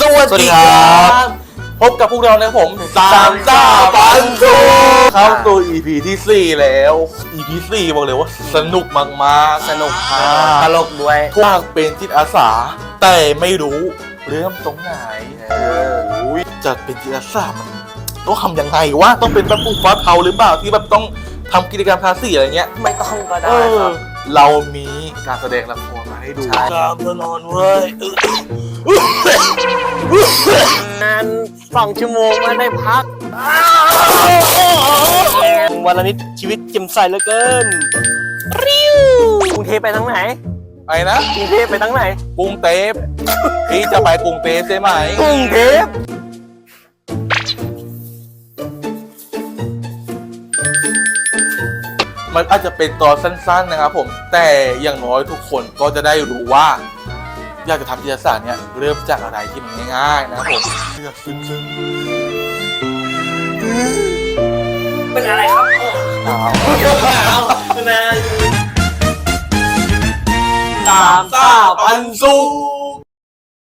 สวัสสวัสดีดีคครรัับบพบกับพวกเรานะครับผมสามซ่าปันสุขเข้าสู่ EP ที่ 4 แล้ว EP 4บอกเลยว่าสนุกมากๆสนุกอ่าตลกด้วยพวกเป็นจิตอาสา แต่ไม่รู้เริ่มตรงไหนโอ้ยจะเป็นจิตอาสามันต้องทำยังไงวะต้องเป็นแบบปุ๊บฟ้าเทาหรือเปล่าที่แบบต้องทำกิจกรรมทาสีอะไรเงี้ย ไม่ต้องก็เอได้คอรับเรามีการแสดงละครมาให้ดูใช่ตามตลอดเว้ย งานสองชั่วโมงไม่ได้พัก วันละนิดชีวิตเจิมใสเหลือเกินริ้วกรุงเทพไปทางไหนไปนะกรุงเทพไปทางไหนกรุงเทพพี่จะไปกรุงเทพใช่ไหมกรุงเทพมันอาจจะเป็นตอนสั้น ๆนะครับผม แต่อย่างน้อยทุกคนก็จะได้รู้ว่า อยากจะทำจิตอาสาเนี่ยเริ่มจากอะไรที่มันง่ายๆนะครับผมเลือกซึ้งเป็นอะไรครับๆเอานะสามซ่าปันสุข